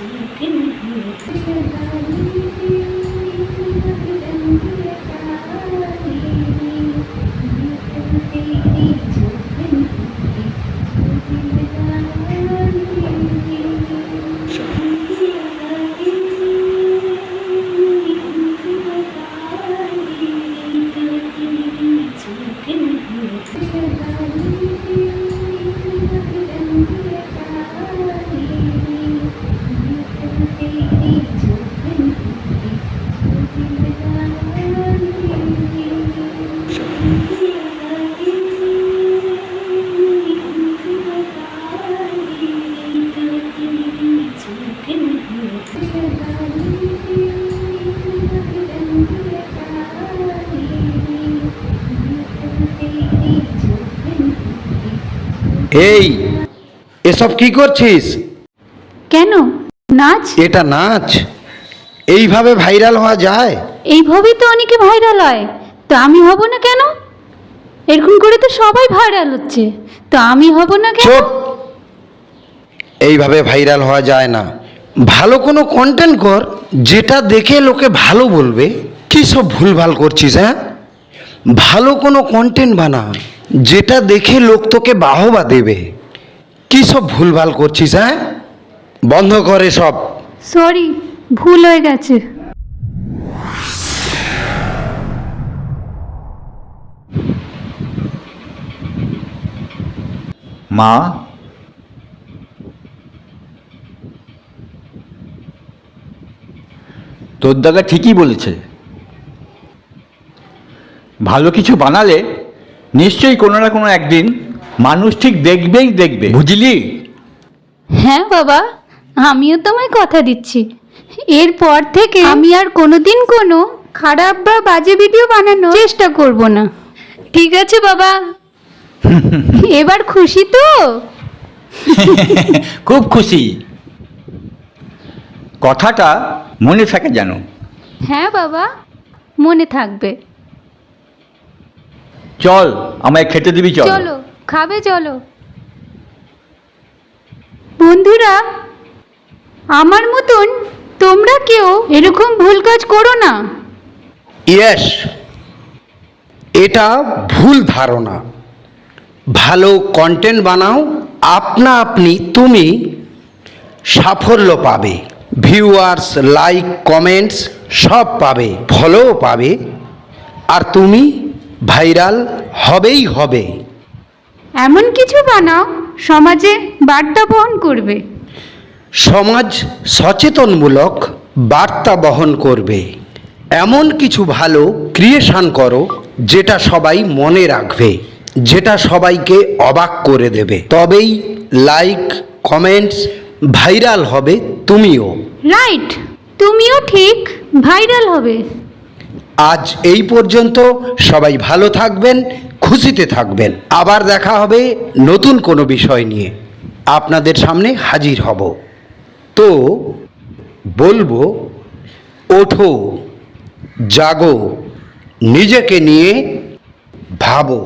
Thank you. এই এসব কি করছিস? কেন? নাচ? এটা নাচ। এইভাবে ভাইরাল হওয়া যায়? এইভাবেই তো অনেকে ভাইরাল হয়। তো আমি হব না কেন? এরকম করে তো সবাই ভাইরাল হচ্ছে। তো আমি হব না কেন? চুপ! এইভাবে ভাইরাল হওয়া যায় না। ভালো কোনো কন্টেন্ট কর যেটা দেখে লোকে ভালো বলবে। কি সব ভুলভাল করছিস হ্যাঁ? ভালো কোনো কন্টেন্ট বানা। যেটা দেখে লোক তোকে বাহবা দেবে। কি সব ভুলভাল করছিস হ্যাঁ? বন্ধ করে সব সরি ভুল হয়ে গেছে। মা? তোর দাদা ঠিকই বলেছে। ভালো কিছু বানালে নিশ্চয়ই কোনো না কোনো একদিন মানুষ ঠিক দেখবেই দেখবে। বুঝলি? হ্যাঁ বাবা আমিও তোমায় কথা দিচ্ছি। এরপর থেকে আমি আর কোনোদিন কোনো খারাপ বা বাজে ভিডিও বানানোর চেষ্টা করব না। ঠিক আছে বাবা। এবার খুশি তো? খুব খুশি। কথাটা মনে থাকে যেন। হ্যাঁ বাবা মনে থাকবে। চল। আমায় খেতে দিবি চল। চলো খাবে চলো। বন্ধুরা আমার মতন তোমরা কেউ এরকম ভুল কাজ করো না। ইয়েস এটা ভুল ধারণা। ভালো কন্টেন্ট বানাও আপনা আপনি তুমি সাফল্য পাবে। ভিউয়ার্স লাইক কমেন্টস সব পাবে ফলোও পাবে। আর তুমি ভাইরাল হবেই হবে। এমন কিছু বানাও সমাজে বার্তা বহন করবে। সমাজ সচেতনমূলক বার্তা বহন করবে। এমন কিছু ভালো ক্রিয়েশন করো যেটা সবাই মনে রাখবে যেটা সবাইকে অবাক করে দেবে। তবেই লাইক কমেন্টস ভাইরাল হবে তুমিও। রাইট তুমিও ঠিক ভাইরাল হবে। আজ এই পর্যন্ত সবাই ভালো থাকবেন, খুশিতে থাকবেন। আবার দেখা হবে নতুন কোনো বিষয় নিয়ে। আপনাদের সামনে হাজির হব। তো বলব, ওঠো, জাগো, নিজেকে নিয়ে ভাবো।